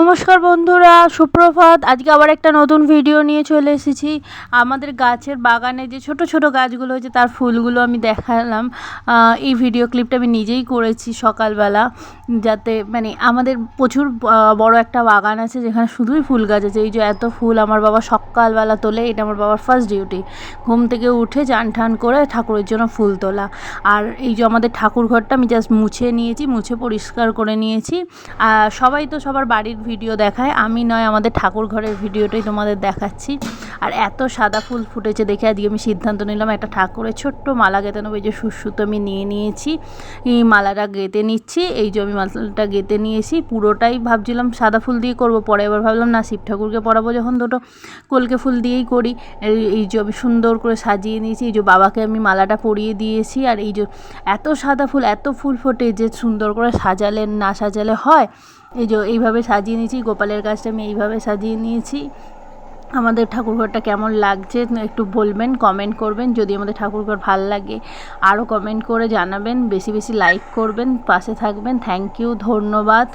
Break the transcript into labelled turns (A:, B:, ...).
A: নমস্কার বন্ধুরা, সুপ্রভাত। আজকে আবার একটা নতুন ভিডিও নিয়ে চলে এসেছি। আমাদের গাছের বাগানে যে ছোট ছোট গাছগুলো হয়েছে, তার ফুলগুলো আমি দেখালাম। এই ভিডিও ক্লিপটা আমি নিজেই করেছি সকালবেলা, যাতে মানে আমাদের প্রচুর বড় একটা বাগান আছে, যেখানে শুধুই ফুল গাছ আছে। এই যে এত ফুল আমার বাবা সকালবেলা তোলে, এটা আমার বাবার ফার্স্ট ডিউটি ঘুম থেকে উঠে চান ঠান করে ঠাকুরের জন্য ফুল তোলা। আর এই যে আমাদের ঠাকুর ঘরটা আমি জাস্ট মুছে নিয়েছি, মুছে পরিষ্কার করে নিয়েছি। আর সবাই তো সবার বাড়ির ভিডিও দেখায়, আমি নয়, আমাদের ঠাকুর ঘরের ভিডিওটাই তোমাদের দেখাচ্ছি। আর এত সাদা ফুল ফুটেছে দেখে আজকে আমি সিদ্ধান্ত নিলাম, একটা ঠাকুরের ছোট্ট মালা গেঁথে নেব, এই যে সুসুতো আমি নিয়ে নিয়েছি। এই মালাটা গেঁথে নিচ্ছি, এই যে আমি মালাটা গেঁথে নিয়েছি, পুরোটাই ভাবছিলাম সাদা ফুল দিয়ে করব, পরে এবার ভাবলাম না, শিব ঠাকুরকে পরাবো যখন দুটো কলকে ফুল দিয়েই করি। এই- যে আমি সুন্দর করে সাজিয়ে নিয়েছি, এই যে বাবাকে আমি মালাটা পরিয়ে দিয়েছি, আর এই যে এত সাদা ফুল, এত ফুল ফোটে যে সুন্দর করে সাজালে না সাজালে হয়। এই যে এইভাবে সাজিয়ে নিয়েছি, গোপালের গাছটা আমি এইভাবে সাজিয়ে নিয়েছি। আমাদের ঠাকুরঘরটা কেমন লাগছে একটু বলবেন কমেন্ট করবেন। যদি আমাদের ঠাকুরঘর ভালো লাগে, আরও কমেন্ট করে জানাবেন। বেশি বেশি লাইক করবেন, পাশে থাকবেন। থ্যাংক ইউ ধন্যবাদ।